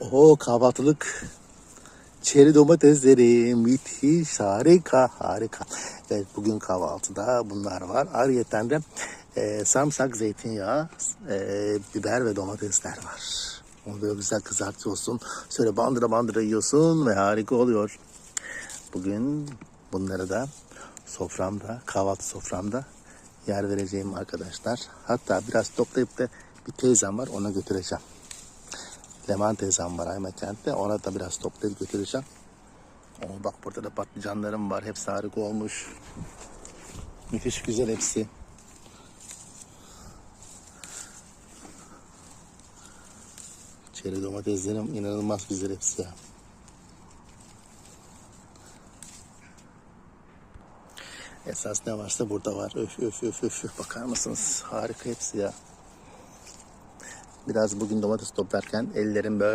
O kahvaltılık çeri domatesleri müthiş harika harika. Evet bugün kahvaltıda bunlar var. Ayrıca de e, sarımsak, zeytinyağı, e, biber ve domatesler var. Onu böyle güzel kızartıyorsun. Şöyle bandıra bandıra yiyorsun ve harika oluyor. Bugün bunları da soframda, kahvaltı soframda yer vereceğim arkadaşlar. Hatta biraz toplayıp da bir teyzem var ona götüreceğim. Leman teyzem var Ayma kentte. Ona da biraz toplayıp götüreceğim. Oo, bak burada da patlıcanlarım var. Hepsi harika olmuş. Müthiş güzel hepsi. Çeri domateslerim inanılmaz güzel hepsi ya. Esas ne varsa burada var. Öf öf öf. öf. Bakar mısınız? Harika hepsi ya. Biraz bugün domates toplarken ellerim böyle